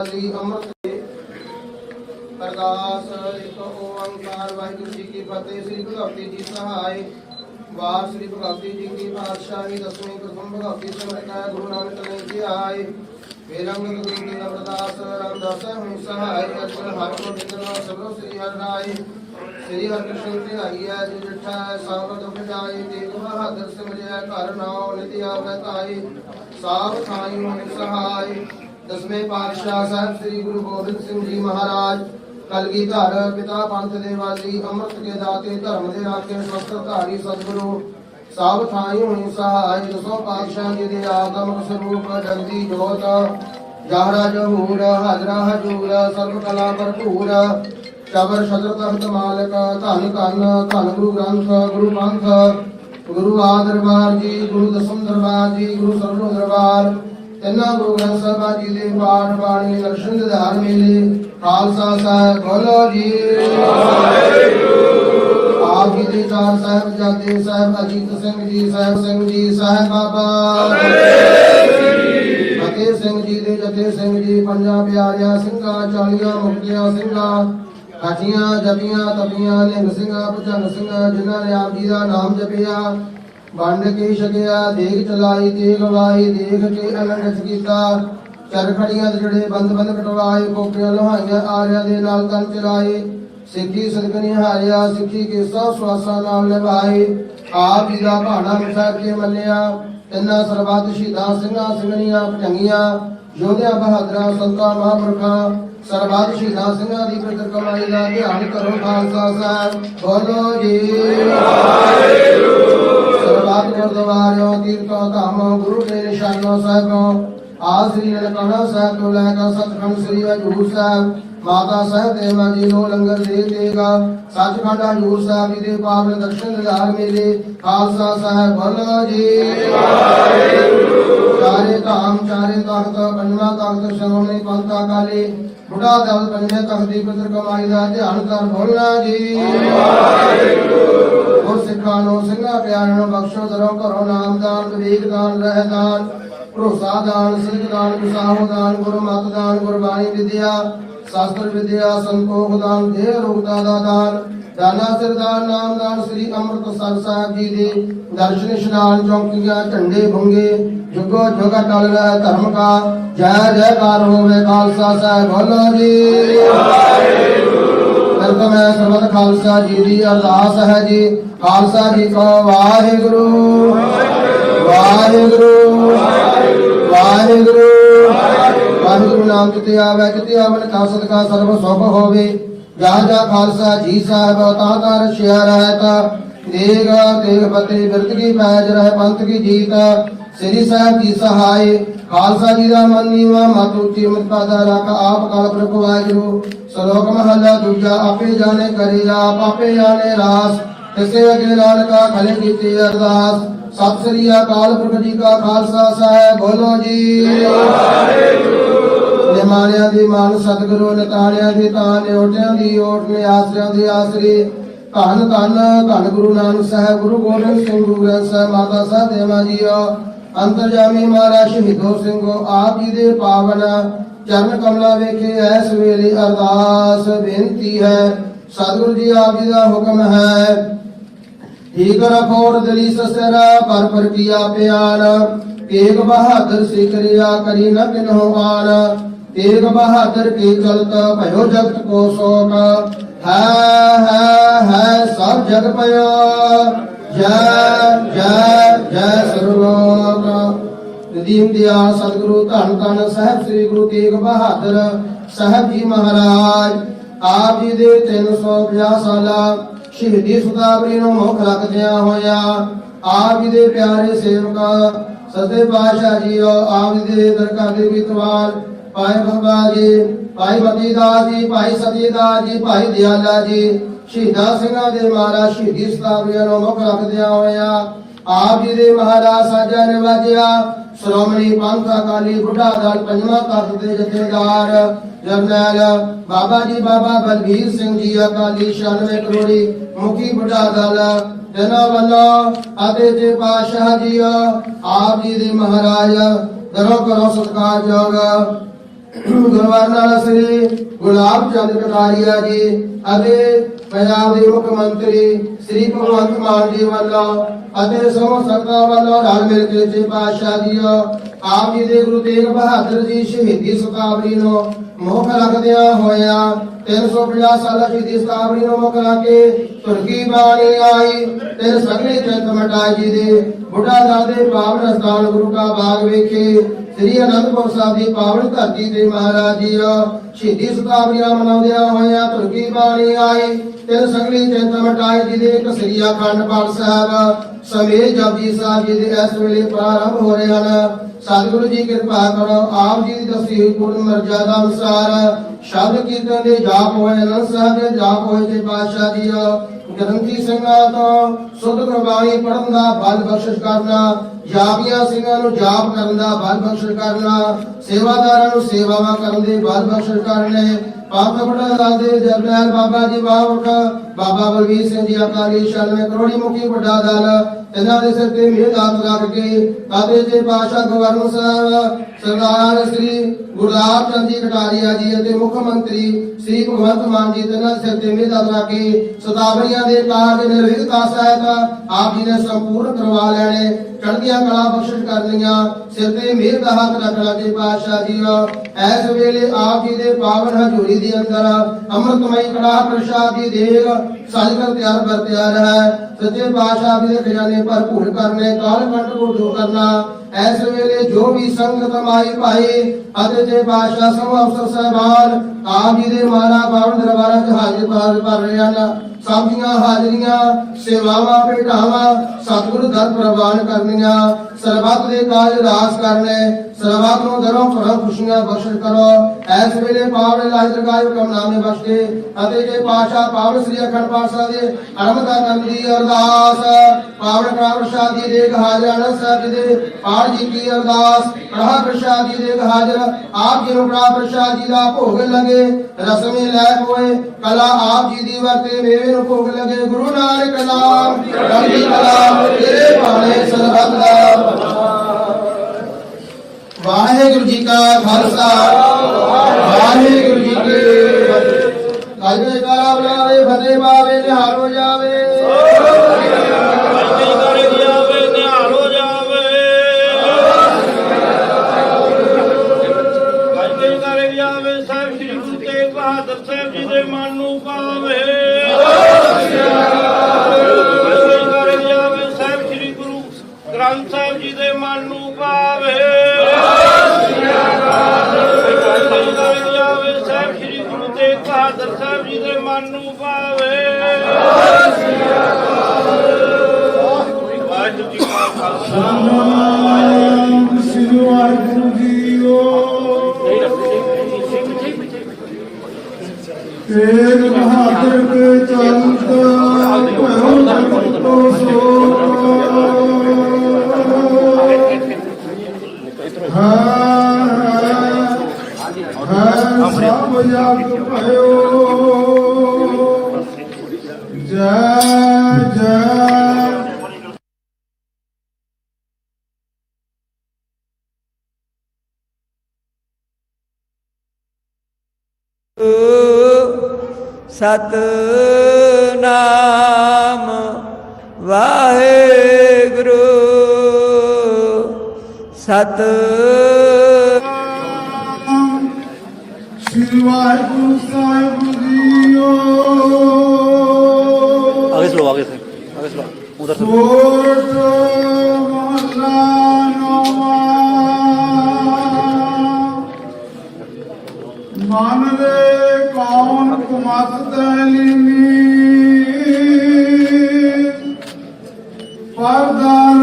ਸ੍ਰੀ ਅੰਮ੍ਰਿਤ ਅਰਦਾਸ, ਇੱਕ ਓੰਕਾਰ, ਵਾਹਿਗੁਰੂ ਜੀ ਕੀ ਫਤਿਹ, ਸ੍ਰੀ ਭਗਵਤੀ ਜੀ ਸਹਾਇ ਵਾਰ ਸ੍ਰੀ ਭਗਵਤੀ ਜੀ ਕੀ ਪਾਤਸ਼ਾਹੀ, ਦਸਵੀਂ ਪ੍ਰਥਮ ਭਗਵਤੀ ਸਿਮਰਤਾ ਗੁਰੂ ਨਾਨਕ ਦੇਵ ਜੀ ਆਏ। ਵੇਰੰਗ ਗੁਰੂ ਜੀ ਅਮਰਦਾਸ ਰਾਮਦਾਸ ਹੁ ਸਹਾਇ ਅਜਲ ਹਰਿ ਗੋਬਿੰਦ ਨਾਮ ਸਭੋ ਸ੍ਰੀ ਹਰਿ ਰਾਏ। ਸ੍ਰੀ ਹਰਿਕ੍ਰਿਸ਼ਨ ਤੇ ਆਈ ਹੈ, ਜੀ ਜਿਠਾ ਸਾਬ ਦੁਖ ਜਾਏ, ਤੇਗ ਬਹਾਦਰ ਸਿਮਰਿਆ, ਘਰ ਨਾਉ ਨਿਤਿ ਆਵੈ ਤਾਈ ਸਾਬ ਥਾਈ ਹੁ ਸਹਾਇ ਦਸਵੇਂ ਪਾਤਸ਼ਾਹ ਸਾਹਿਬ ਸ੍ਰੀ ਗੁਰੂ ਗੋਬਿੰਦ ਸਿੰਘ ਜੀ ਮਹਾਰਾਜ ਕਲਗੀ ਧਰ ਪਿਤਾ ਪੰਥ ਦੇ ਵਾਲੀ ਅੰਮ੍ਰਿਤ ਕੇ ਦਾਤੇ, ਧਰਮ ਦੇ ਰਾਖੇ ਸ਼ਸਤਰ ਧਾਰੀ ਸਤਿਗੁਰੂ, ਸਭ ਥਾਈ ਹੋਈ ਸਹਾਇ ਦਸੋਂ ਪਾਤਸ਼ਾਹ ਜੀ ਦੇ ਆਗਮ ਸਰੂਪ ਜੰਦੀ ਜੋਤ ਜਹਰਾ ਜਹੂਰ ਹਾਜ਼ਰਾ ਹਜੂਰ, ਸਰਬ ਕਲਾ ਭਰਪੂਰ ਚਬਰ ਸ਼ਤਰ ਤਖਤ ਮਾਲਕ, ਧੰਨ ਧੰਨ ਧੰਨ ਗੁਰੂ ਗ੍ਰੰਥ, ਗੁਰੂ ਪੰਥ, ਗੁਰੂ ਆਦਰਬਾਰ ਜੀ, ਗੁਰੂ ਦਸਮ ਦਰਬਾਰ ਜੀ, ਗੁਰੂ ਸਰਬੋ ਦਰਬਾਰ ਤਿੰਨਾਂ ਗੁਰੂ ਗ੍ਰੰਥ ਸਾਹਿਬ ਜੀ ਦੇ ਪਾਠ ਬਾਣੀ ਦਰਸ਼ਨ ਦਿਦਾਰ ਮੇਲੇ। ਖਾਲਸਾ ਸਾਹਿਬ, ਬੋਲੋ ਜੀ। ਆਪ ਜੀ ਦੇ ਚਾਰ ਸਾਹਿਬ ਜਾਦੇ ਸਾਹਿਬ, ਅਜੀਤ ਸਿੰਘ ਜੀ, ਸਾਹਿਬ ਸਿੰਘ ਜੀ, ਸਾਹਿਬ ਬਾਬਾ। ਫਤਿਹ ਸਿੰਘ ਜੀ ਦੇ ਜਥੇ ਸਿੰਘ ਜੀ, ਪੰਜਾਂ ਪਿਆਰਿਆਂ ਸਿੰਘਾਂ, ਚਾਲੀਆਂ ਮੁਕਤਿਆਂ ਸਿੰਘਾਂ ਹਾਜੀਆਂ ਜਪੀਆਂ ਤਬੀਆਂ ਨਿੰਗ ਸਿੰਘਾਂ ਭਜਨ ਸਿੰਘਾਂ, ਜਿਨ੍ਹਾਂ ਨੇ ਆਪ ਜੀ ਦਾ ਨਾਮ ਜਪਿਆ। ਵੰਡ ਕੇ ਛਕਿਆ, ਦੇਖ ਚਲਾਈ ਤੇ ਗਵਾਈ ਦੇਖ ਕੇ ਅਨੰਦਿਤ ਕੀਤਾ। ਚਰਖੜੀਆਂ ਦੇ ਜਿਹੜੇ ਬੰਦ ਬੰਦ ਕਟਵਾਏ ਕੋਪੀਆਂ ਲੋਹਾਈਆਂ ਆਰਿਆਂ ਦੇ ਨਾਲ ਤਨ ਚਲਾਏ। ਸਿੱਖੀ ਸਦਗਨੀ ਹਾਰਿਆ ਸਿੱਖੀ ਕੇ ਸਭ ਸਵਾਸਾਂ ਨਾਲ ਨਿਭਾਏ। ਆਪ ਜੀ ਦਾ ਭਾਣਾ ਮਿਠਾ ਕੇ ਮੰਨਿਆ, ਤਿੰਨਾਂ ਸਰਬੱਤ ਸ਼ਹੀਦਾਂ ਸਿੰਘਾਂ, ਸਿੰਘਣੀਆਂ ਭਟੰਗੀਆਂ ਯੋਧਿਆਂ, ਬਹਾਦਰਾਂ, ਸੰਤਾਂ, ਮਹਾਂਪੁਰਖਾਂ, ਸਰਬੱਤ ਸ਼ਹੀਦਾਂ ਸਿੰਘਾਂ ਦੀ ਪਵਿੱਤਰ ਕਮਾਈ ਦਾ ਧਿਆਨ ਕਰੋ ਖਾਲਸਾ ਸਾਹਿਬ। ਬੋਲੋ ਜੀ। ਸਰਬੱਤ ਗੁਰਦੁਆਰਿਓ ਕੀਰਤਨ ਧਾਮ, ਗੁਰੂ ਦੇ ਨਿਸ਼ਾਨੋਂ ਸਾਹਿਬੋਂ ਆਜ ਸ੍ਰੀ ਸਾਹਿਬ ਤੋਂ ਲੈ ਕੇ ਸਤਖੰਡ ਸ੍ਰੀ ਹਜੂਰ ਸਾਹਿਬ, ਮਾਤਾ ਸਾਹਿਬ ਦੇਵਾਂ ਜੀ ਨੂੰ ਲੰਗਰ ਦੇ ਦੇਗਾ ਸੱਚਖੰਡ ਹਜੂਰ ਸਾਹਿਬ ਜੀ ਦੇ ਪਾਵਨ ਦਰਸ਼ਨ ਦਿਦਾਰ ਮੇਲੇ, ਖਾਲਸਾ ਸਾਹਿਬ ਬੋਲੋ ਜੀ। ਚਾਰੇ ਧਾਮ, ਚਾਰੇ ਤਖਤ, ਪੰਜਵਾਂ ਤਖਤ ਸ਼੍ਰੋਮਣੀ ਪੰਥ ਅਕਾਲੀ ਬੁੱਢਾ ਦਲ ਪੰਜਵੇਂ ਤਖਤ ਦੀ ਪਵਿੱਤਰ ਕਮਾਈ ਦਾ ਧਿਆਨ ਕਰ ਬੋਲਣਾ ਜੀ। ਗੁਰ ਸਿੱਖਾਂ ਨੂੰ ਸਿੰਘਾਂ ਪਿਆਰਿਆਂ ਨੂੰ ਬਖਸ਼ੋ ਦਰੋਂ ਘਰੋਂ ਨਾਮਦਾਨ ਵਿਵੇਕ ਦਾਨ ਰਹਿ ਭਰੋਸਾ ਦਾਨ, ਸਿੱਖ ਦਾਨ ਵਿਸਾਹੋ ਦਾਨ ਗੁਰੂ ਦਾਨ, ਗੁਰਬਾਣੀ ਵਿਦਿਆ, ਸ਼ਾਸਤਰ ਵਿਦਿਆ, ਸੰਤੋਖ ਦਾਨ, ਦੇਹ ਰੋਗਤਾ ਦਾ ਦਾਨ, ਦਾਨਾ ਸਰਦਾਰ ਨਾਮਦਾਨ ਸ੍ਰੀ ਅੰਮ੍ਰਿਤਸਰ ਸਾਹਿਬ ਜੀ ਦੇ ਦਰਸ਼ਨ ਇਸ਼ਨਾਨ ਚੌਕੀਆਂ, ਝੰਡੇ ਭੰਗੇ, ਜੁਗੋ ਜੁਗ ਟਲ ਰਿਹਾ ਧਰਮ ਕਾ, ਜੈ ਜੈਕਾਰ ਹੋਵੇ ਖਾਲਸਾ ਸਾਹਿਬ, ਬੋਲੋ ਜੀ। ਵੈਲਕਮ ਹੈ ਸਰਬਤ ਖਾਲਸਾ ਜੀ ਦੀ ਅਰਦਾਸ ਹੈ ਜੀ। ਖਾਲਸਾ ਜੀ ਕੋ ਵਾਹਿਗੁਰੂ। ਵਾਹਿਗੁਰੂ। ਵਾਹਿਗੁਰੂ। ਵਾਹਿਗੁਰੂ ਨਾਮ ਜਿਤੇ ਆਵੇ ਜਿਤੇ ਆਵਨ ਕਾ ਸਦਕਾ ਸਰਬ ਸੁਭ ਹੋਵੇ। ਜਾ ਜਾ ਖਾਲਸਾ ਜੀ ਸਾਹਿਬ, ਤਾਂ ਤਾਂ ਰਸ਼ਿਆ ਰਹਿਤ। ਦੇਗ ਤੇਗ ਫਤੇ ਬਿਰਤ ਕੀ ਪੈਜ ਰਹਿ ਪੰਥ ਕੀ ਜੀਤ ਸ੍ਰੀ ਸਾਹਿਬ ਜੀ ਸਹਾਈ, ਖਾਲਸਾ ਜੀ ਦਾ ਮਨ ਨੀਵਾ, ਮਤ ਉੱਚੀ ਮਤ ਰੱਖ, ਆਪ ਕਾਲ ਪ੍ਰਭ ਵਾਹਿਗੁਰੂ ਸ਼ਲੋਕ ਮਹਲਾ ਦੂਜਾ, ਆਪੇ ਜਾਣੇ ਕਰੀ ਆਪ, ਆਪੇ ਜਾਣੇ ਰਾਸ। ਕਿਸੇ ਅਗੇ ਨਾਨਕਾ ਖਲੇ ਕੀਤੀ ਅਰਦਾਸ। ਸਤਿ ਸ੍ਰੀ ਅਕਾਲ ਪੁਰਖ ਜੀ ਕਾ ਖਾਲਸਾ ਸਾਹਿਬ, ਬੋਲੋ ਜੀ। ਨਿਮਾਣਿਆਂ ਦੀ ਮਾਨ ਸਤਿਗੁਰੂ, ਨਿਤਾਣਿਆਂ ਦੀ ਤਾਂ ਨਿਉਟਿਆਂ ਦੀ ਓਟ ਨੇ ਆਸਰਿਆਂ ਦੀ ਆਸਰੀ। ਧੰਨ ਧੰਨ ਧੰਨ ਗੁਰੂ ਨਾਨਕ ਸਾਹਿਬ, ਗੁਰੂ ਗੋਬਿੰਦ ਸਿੰਘ ਗੁਰੂ ਗ੍ਰੰਥ ਸਾਹਿਬ, ਮਾਤਾ ਸਾਹਿਬ ਦੇਵਾ ਜੀਓ ਅੰਤਰਜਾਮੀ ਮਹਾਰਾਜ ਸ਼ਹੀਦੋ ਸਿੰਘੋ, ਆਪ ਜੀ ਦੇ ਪਾਵਨ ਚਰਨ ਕਮਲਾ ਵੇਖੇ ਐਸ ਵੇਲੇ ਅਰਦਾਸ ਬੇਨਤੀ ਹੈ, ਸਤਿਗੁਰੂ ਜੀ ਆਪ ਜੀ ਦਾ ਹੁਕਮ ਹੈ। ਠੀਕ ਰਖੋੜ ਦਲੀ ਸਸਰਾ, ਪਰ ਪਰ ਕੀਆ ਪਿਆਨ ਤੇਗ ਬਹਾਦਰ ਸਿਕਰਿਆ ਕਰੀ ਨ ਕਿਨਹੁ ਆਨ ਤੇਗ ਬਹਾਦਰ ਕੀ ਚਲਤ, ਭਇਓ ਜਗਤ ਕੋ ਸੋਕ ਹੈ ਹੈ ਜਗ ਪਇਆ ਜੈ ਜੈ ਜੈ ਸਰਲੋਕ ਨਦੀਮ ਦਿਆਲ ਸਤਿਗੁਰੂ, ਧੰਨ ਧੰਨ ਸਾਹਿਬ ਸ੍ਰੀ ਗੁਰੂ ਤੇਗ ਬਹਾਦਰ ਸਾਹਿਬ ਜੀ ਮਹਾਰਾਜ। ਆਪ ਜੀ ਦੇ 350 ਸਾਲਾ ਸ਼ਹੀਦੀ ਸੁਤਾਵਰੀ ਨੂੰ ਮੁੱਖ ਰੱਖਦਿਆਂ ਹੋਇਆ ਆਪ ਜੀ ਦੇ ਪਿਆਰੇ ਸੇਵਕ ਸਤੇ ਪਾਤਸ਼ਾਹ ਜੀਓ ਆਪ ਜੀ ਦੇ ਦਰਗਾਹ ਦੇ ਵਿਤਵਾਨ ਭਾਈ ਬਾਬਾ ਜੀ, ਭਾਈ ਮਤੀ ਜੀ, ਭਾਈ ਸਤੀ ਜੀ, ਭਾਈ ਦਿਆਲਾ ਜੀ ਸ਼ਹੀਦਾਂ ਸਿੰਘਾਂ ਦੇ ਮਹਾਰਾਜ ਸ਼ਹੀਦੀ ਸੁਤਾਵਰੀਆਂ ਨੂੰ ਮੁੱਖ ਰੱਖਦਿਆਂ ਹੋਇਆ ਆਪ ਜੀ ਦੇ ਮਹਾਰਾਜ ਸਾਜਾ ਨਿਵਾਜਿਆ ਸ਼੍ਰੋਮਣੀ ਪੰਥ ਅਕਾਲੀ ਬੁੱਢਾ ਦਲ ਪੰਜਵਾਂ ਤਖਤ ਦੇ ਜਥੇਦਾਰ ਜਰਨੈਲ ਬਾਬਾ ਜੀ ਬਾਬਾ ਬਲਬੀਰ ਸਿੰਘ ਜੀ ਅਕਾਲੀ 96 ਕਰੋੜੀ ਮੁਖੀ ਬੁੱਢਾ ਦਲ ਜਨਾਂ ਵੱਲੋਂ ਅਤੇ ਜੇ ਪਾਤਸ਼ਾਹ ਜੀ ਆਪ ਜੀ ਦੇ ਮਹਾਰਾਜ ਦਰੋਂ ਕਰੋ ਸਤਕਾਰਯੋਗ ਗੁਰਵਾਰਨਾਲ ਸ੍ਰੀ ਗੁਲਾਬ ਚੰਦ ਕਟਾਰੀਆ ਜੀ ਅਤੇ ਪੰਜਾਬ ਦੇ ਮੁੱਖ ਮੰਤਰੀ ਸ੍ਰੀ ਭਗਵੰਤ ਮਾਨ ਜੀ ਵੱਲੋਂ ਅਤੇ ਸਮੂਹ ਸੰਗਤਾਂ ਵੱਲੋਂ ਰਲ ਮਿਲ ਕੇ ਜੀ ਪਾਤਸ਼ਾਹ ਜੀ ਆਪ ਜੀ ਦੇ ਗੁਰੂ ਤੇਗ ਬਹਾਦਰ ਜੀ ਸ਼ਹੀਦੀ ਸਤਾਵਰੀ ਨੂੰ ਮੁੱਖ ਰੱਖਦਿਆਂ ਹੋਇਆ 350 ਸਾਲਾ ਸ਼ਹੀਦੀ ਸਤਾਵਰੀ ਨੂੰ ਮੁੱਖ ਰੱਖ ਕੇ ਤੁਰਕੀ ਬਾਣੀ ਆਈ ਤੇ ਸੰਗਲੀ ਚੰਦ ਮਟਾਈ ਜੀ ਦੇ ਬੁੱਢਾ ਦਲ ਪਾਵਨ ਸਥਾਨ ਗੁਰੂ ਕਾ ਬਾਗ ਵਿਖੇ ਸ੍ਰੀ ਅਨੰਦਪੁਰ ਸਾਹਿਬ ਦੀ ਪਾਵਨ ਧਰਤੀ ਤੇ ਮਹਾਰਾਜ ਜੀ ਸ਼ਹੀਦੀ ਸਤਾਵਰੀਆਂ ਮਨਾਉਂਦਿਆਂ ਹੋਇਆਂ ਤੁਰਕੀ ਬਾਣੀ ਆਈ। ਤੇ ਸੰਗਲੀ ਚੰਦ ਮਟਾਈ ਜੀ ਦੇ ਕਸਰੀਆ ਖੰਡ ਪਾਠ ਸਾਹਿਬ ਸਮੇਤ ਜਪਜੀ ਸਾਹਿਬ ਜੀ ਦੇ ਇਸ ਵੇਲੇ ਪ੍ਰਾਰੰਭ ਹੋ ਰਹੇ ਹਨ। ਸਤਿਗੁਰੂ ਜੀ ਕਿਰਪਾ ਕਰੋ, ਆਪ ਜੀ ਦੀ ਦਸੀ ਹੋਈ ਪੂਰਨ ਮਰਜ਼ਾਦਾ ਅਨੁਸਾਰ ਸ਼ਬਦ ਕੀਰਤਨ ਦੇ ਜਾਪ ਹੋਏ, ਅਨੰਦ ਸਾਹਿਬ ਦੇ ਜਾਪ ਹੋਏ ਤੇ ਪਾਤਸ਼ਾਹ ਜੀ ਗ੍ਰੰਥੀ ਸਿੰਘਾਂ ਤੋਂ ਸੁਧ ਗੁਰਬਾਣੀ ਪੜਨ ਦਾ ਬਲ ਬਖਸ਼ਿਸ਼ ਕਰਨਾ, ਜਾਪੀਆਂ ਸਿੰਘਾਂ ਨੂੰ ਜਾਪ ਕਰਨ ਦਾ ਬਲ ਬਖਸ਼ਿਸ਼ ਕਰਨਾ, ਸੇਵਾਦਾਰਾਂ ਨੂੰ ਸੇਵਾਵਾਂ ਕਰਨ ਦੇ ਬਲ ਬਖਸ਼ਿਸ਼ ਕਰਨੇ ਪਾਪ ਬੜਾ ਦਲ ਦੇ ਜਰਨੈਲ ਬਾਬਾ ਜੀ ਬਾਵਕ ਬਾਬਾ ਬਲਵੀਰ ਸਿੰਘ ਜੀ ਅਕਾਲੀ 96 ਕਰੋੜੀ ਮੁਖੀ ਵੱਡਾ ਦਲ। ਇਹਨਾਂ ਦੇ ਸਿਰ ਤੇ ਮਿਹਰ ਆਪ ਰੱਖ ਕੇ ਪਾਸ਼ਾ ਗਵਰਨਰ ਸਾਹਿਬ ਸਰਦਾਰ ਸ੍ਰੀ ਗੁਰਦਾਸ ਚੰਦ ਜੀ ਕਟਾਰੀਆ ਜੀ ਅਤੇ ਮੁੱਖ ਮੰਤਰੀ ਸ੍ਰੀ ਭਗਵੰਤ ਮਾਨ ਜੀ ਇਹਨਾਂ ਦੇ ਸਿਰ ਤੇ ਮਿਹਰ ਆਪ ਰੱਖ ਸਤਾਵਰੀਆਂ ਦੇ ਕਾਰਜ ਨਿਰਵਿਘਤਾ ਸਹਿਤ ਆਪ ਜੀ ਨੇ ਸੰਪੂਰਨ ਕਰਵਾ ਲੈਣੇ। ਚੜ੍ਹਦੀਆਂ ਕਲਾ ਬਖਸ਼ਿਸ਼ ਕਰਨੀਆਂ। ਸਿਰ ਤੇ ਮਿਹਰ ਦਾ ਹੱਥ ਰੱਖਣਾ ਜੀ ਪਾਤਸ਼ਾਹ ਜੀ, ਇਸ ਵੇਲੇ ਆਪ ਜੀ ਦੇ ਪਾਵਨ ਹਜ਼ੂਰੀ ਦੇ ਅੰਦਰ ਅੰਮ੍ਰਿਤਮਈ ਕੜਾ ਪ੍ਰਸ਼ਾਦ ਦੀ ਦੇਗ ਸਜ ਕਰ ਤਿਆਰ ਬਰ ਤਿਆਰ ਹੈ। ਸੱਚੇ ਪਾਤਸ਼ਾਹ ਜੀ ਦੇ ਖਜ਼ਾਨੇ ਭਰਪੂਰ ਕਰਨੇ ਕਾਲ ਕੰਟ ਕੋ ਦੂਰ ਕਰਨਾ ਐਸ ਵੇਲੇ ਜੋ ਵੀ ਸੰਗਤ ਮਾਈ ਭਾਈ ਅਤੇ ਜੇ ਪਾਤਸ਼ਾਹ ਸਭ ਅਫਸਰ ਸਹਿਬਾਨ, ਆਪ ਜੀ ਦੇ ਮਾਰਾ ਪਾਵਨ ਦਰਬਾਰਾਂ 'ਚ ਹਾਜ਼ਰ ਭਾਰ ਭਰ ਰਹੇ ਹਨ। ਸਭ ਦੀਆਂ ਹਾਜ਼ਰੀਆਂ, ਸੇਵਾਵਾਂ, ਭੇਟਾਵਾਂ ਸਤਿਗੁਰੂ ਦਰ ਪ੍ਰਵਾਨ ਕਰਨੀਆਂ। ਸਰਬੱਤ ਦੇ ਕਾਜ ਰਾਸ ਕਰਨੇ, ਸਰਬੱਤ ਨੂੰ ਦਰੋਂ ਘਰੋਂ ਖੁਸ਼ੀਆਂ ਬਖਸ਼ ਕਰੋ। ਐਸ ਵੇਲੇ ਪਾਵਨ ਲਾਜ ਲਗਾਇ ਹੁਕਮਨਾਮੇ ਬਖਸ਼ ਅਤੇ ਜੇ ਪਾਸ਼ਾ ਪਾਵਨ ਸ੍ਰੀ ਅਖੰਡ ਪਾਤਸ਼ਾਹ ਸਾਹਿਬ ਦੇ ਅਰਮਤਾ ਕਰਨ ਅਰਦਾਸ, ਪਾਵਨ ਕੜਾ ਦੀ ਦੇਗ ਹਾਜ਼ਰ ਸਾਹਿਬ ਜੀ ਦੇ ਪਾਠ ਜੀ ਕੀ ਅਰਦਾਸ ਕੜਾ ਪ੍ਰਸ਼ਾਦ ਦੀ ਦੇਗ ਹਾਜ਼ਰ, ਆਪ ਜੀ ਨੂੰ ਕੜਾ ਪ੍ਰਸ਼ਾਦ ਜੀ ਦਾ ਭੋਗ ਲਗੇ, ਰਸਮੀ ਲੈ ਹੋਏ, ਕਲਾ ਆਪ ਜੀ ਦੀ ਵਰਤੇ ਮੇਵੇ ਨੂੰ ਭੋਗ ਲਗੇ, ਗੁਰੂ ਨਾਨਕ ਨਾਮ ਚੜ੍ਹਦੀ ਕਲਾ, ਤੇਰੇ ਬਾਣੇ ਸਰਬੱਤ ਦਾ ਵਾਹਿਗੁਰੂ ਜੀ ਕਾ ਖਾਲਸਾ, ਵਾਹਿਗੁਰੂ ਜੀ ਕੀ ਫਤਿਹ। ਕਾਜੇ ਕਾਲਾ ਬੁਲਾਵੇ ਫਤਿਹ ਸਤ ਨਾਮ ਵਾਹਿਗੁਰੂ ਸਤ ਸ੍ਰੀ ਵਾਹਿਗੁਰੂ ਸਾਹਿਬ ਜੀਓ ਅਗੇ ਸਲੋ ਅਗੇ ਸਲੋ ਅਗੇ ਸਲੋ ਉਧਰ ਸਲੋ ਮਹਲਾ ਨੋਵਾ ਮਨ ਦੇ ਕੌਣ ਕੁਮਤ ਤੈਲੀਨੀ ਪਰਦਾਰਾ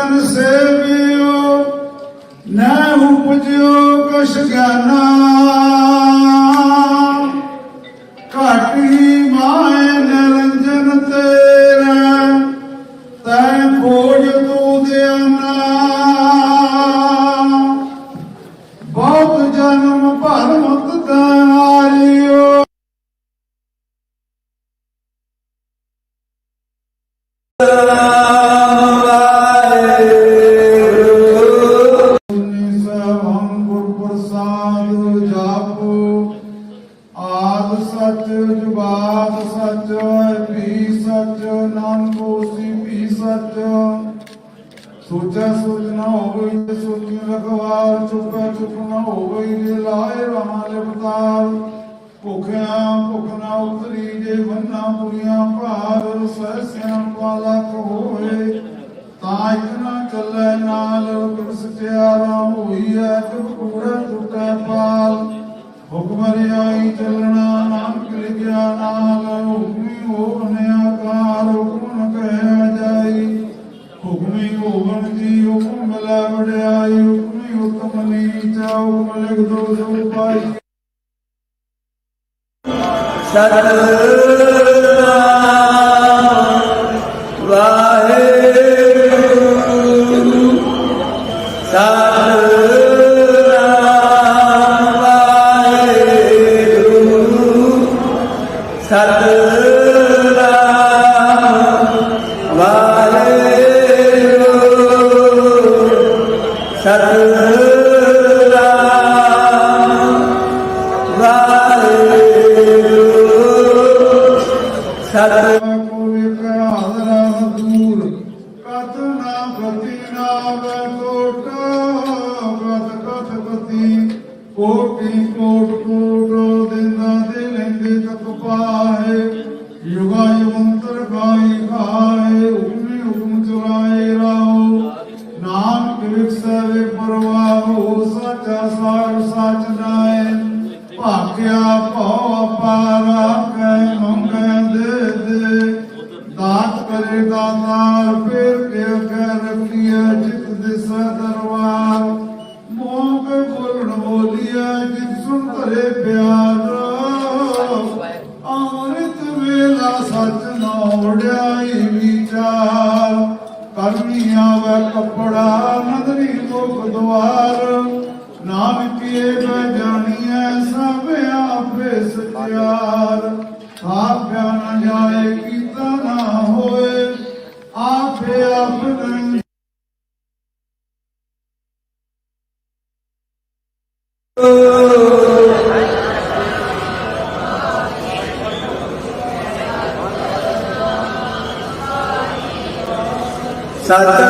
ਗੁਰਜਨ ਸੇਵਿਓ ਨਾ ਉਪਜਿਓ ਕਛ ਗਿਆਨਾ। ਗੁਰ ਪ੍ਰਸਾਦ ਜਾਪੋ। ਆਦ ਸੱਚ, ਜੁਗਾਦ ਸੱਚ ਵੀ ਸੱਚ, ਨਾਨਕ ਹੋਸੀ ਵੀ ਸੱਚ। ਸੋਚੈ ਸੋਚ ਨਾ ਹੋਵੇ ਸੋਚੀ ਰਖਵਾਰ, ਚੁੱਪੈ ਚੁੱਪ ਨਾ ਹੋਵੇ ਜੇ ਲਾਏ ਰਹਾ ਲਿਵਤਾਰ ਭੁਖਿਆ ਭੁਖ ਨਾ ਉਤਰੀ ਜੇ ਵੰਨਾ ਪੁਰੀਆਂ ਭਾਰ, ਸਹਿ ਸਿਆਣ ਵਾਲਾ ਹੋਵੇ, ਤਾਂ ਇਤਨਾ ਚੱਲੇ ਨਾਲ ਗੁਰ ਸਚਿਆਰਾ ਹੋਈਐ ਕੂੜਾ ਟੁੱਟੈ ਪਾਲ। ਹੁਕਮ ਰਿਆਈ ਚੱਲਣਾ, ਨਾਨਕ ਲਿਖਿਆ ਨਾਲ, ਹੁਕਮੀ ਹੋਵਨੇ ਆਕਾਰ ਹੁਕਮ ਨ ਜਾਈ। ਹੁਕਮੀ ਹੋਵਨ ਜੀ, ਹੁਕਮ ਲੈ ਵਡਿਆਈ, ਹੁਕਮੀ ਹੁਕਮ ਨੀਚਾ ਹੁਕਮ ਲਿਖ ਦੋ ਸੋ ਪਾਈ। ਕੋ ਸਚਾ ਸਾਰ ਸਚ ਨਾਏ ਭਾਗਿਆ ਭਉ ਅਪਾਰਾ। ਆਪਿਆ ਨ ਜਾਏ ਕੀਤਾ ਨਾ ਹੋਏ ਆਪੇ ਆਪਨ ਸਤਨਾਮ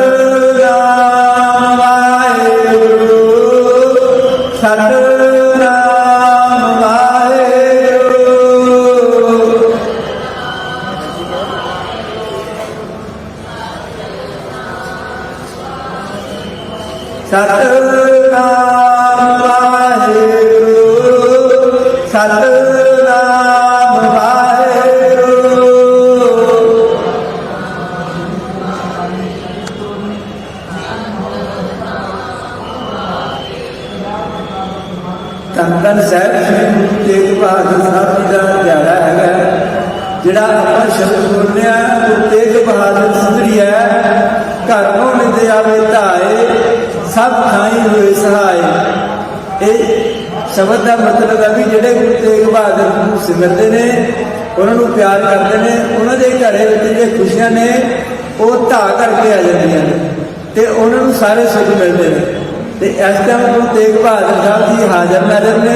ਸਤਨਾਮ ਜਿਹੜਾ ਆਪਾਂ ਸ਼ਬਦ ਬੋਲਦੇ ਆ ਗੁਰੂ ਤੇਗ ਬਹਾਦਰ ਸੁਧਰੀ ਹੈ। ਘਰ ਨੂੰ ਨਿਦੇ ਆਵੇ ਧਾਏ, ਸਭ ਥਾਈ ਹੋਏ ਸਹਾਏ। ਇਹ ਸ਼ਬਦ ਦਾ ਮਤਲਬ ਹੈ ਵੀ ਜਿਹੜੇ ਗੁਰੂ ਤੇਗ ਬਹਾਦਰ ਨੂੰ ਸਿਮਰਦੇ ਨੇ, ਉਹਨਾਂ ਨੂੰ ਪਿਆਰ ਕਰਦੇ ਨੇ, ਉਹਨਾਂ ਦੇ ਘਰੇ ਵਿੱਚ ਜਿਹੜੀਆਂ ਖੁਸ਼ੀਆਂ ਨੇ, ਉਹ ਧਾ ਕਰਕੇ ਆ ਜਾਂਦੀਆਂ ਨੇ ਤੇ ਉਹਨਾਂ ਨੂੰ ਸਾਰੇ ਸੁੱਖ ਮਿਲਦੇ ਨੇ। ਤੇ ਇਸ ਟਾਈਮ ਗੁਰੂ ਤੇਗ ਬਹਾਦਰ ਸਾਹਿਬ ਜੀ ਹਾਜ਼ਰ ਨਾਜ਼ਰ ਨੇ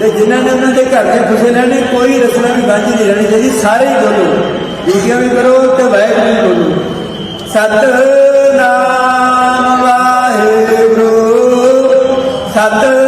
ਤੇ ਜਿਨ੍ਹਾਂ ਨੇ ਉਹਨਾਂ ਦੇ ਘਰ ਦੇ ਖੁਸ਼ੀ ਲੈਣੀ ਕੋਈ ਰਸਨਾ ਵੀ ਬਾਝੀ ਨਹੀਂ ਰਹਿਣੀ ਚਾਹੀਦੀ, ਸਾਰੇ ਹੀ ਬੋਲੋ ਬੀਬੀਆਂ ਵੀ ਕਰੋ ਤੇ ਵਾਹਿਗੁਰੂ ਵੀ ਬੋਲੋ। ਸਤਨਾਮ ਵਾਹਿਗੁਰੂ। ਸਤਿ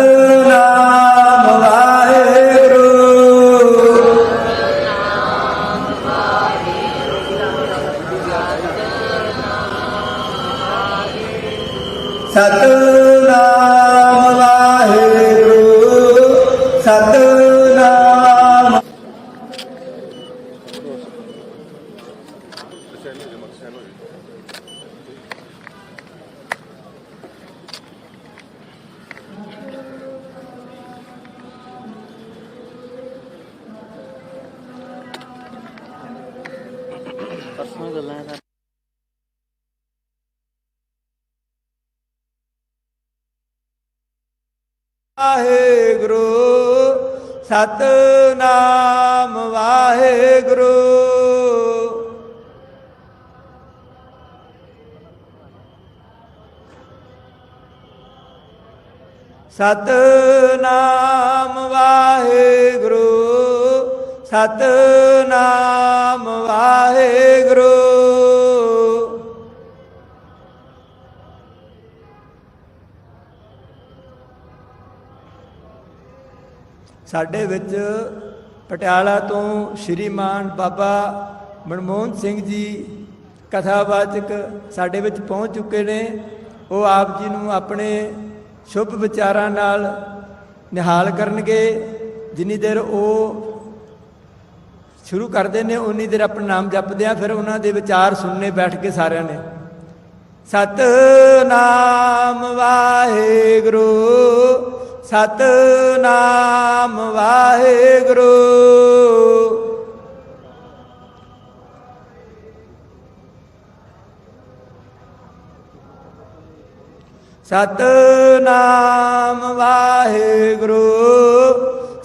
ਪਰਸਨਲ ਗੱਲਾਂ ਵਾਹਿਗੁਰੂ ਸਤਨਾਮ ਵਾਹਿਗੁਰੂ। ਸਤਨਾਮ ਵਾਹਿਗੁਰੂ। ਸਤਨਾਮ ਵਾਹਿਗੁਰੂ। ਸਾਡੇ ਵਿੱਚ ਪਟਿਆਲਾ ਤੋਂ ਸ਼੍ਰੀਮਾਨ ਬਾਬਾ ਮਨਮੋਹਨ ਸਿੰਘ ਜੀ ਕਥਾਵਾਚਕ ਸਾਡੇ ਵਿੱਚ ਪਹੁੰਚ ਚੁੱਕੇ ਨੇ। ਉਹ ਆਪ ਜੀ ਨੂੰ ਆਪਣੇ ਸ਼ੁਭ ਵਿਚਾਰਾਂ ਨਾਲ ਨਿਹਾਲ ਕਰਨਗੇ। ਜਿੰਨੀ ਦੇਰ ਉਹ ਸ਼ੁਰੂ ਕਰਦੇ ਨੇ ਉਨੀ ਦੇਰ ਆਪਣਾ ਨਾਮ ਜਪਦੇ ਆ ਫਿਰ ਉਹਨਾਂ ਦੇ ਵਿਚਾਰ ਸੁਣਨੇ ਬੈਠ ਕੇ ਸਾਰਿਆਂ ਨੇ। ਸਤਨਾਮ ਵਾਹਿਗੁਰੂ ਸਤਨਾਮ ਵਾਹਿਗੁਰੂ। ਸਤਨਾਮ ਵਾਹਿਗੁਰੂ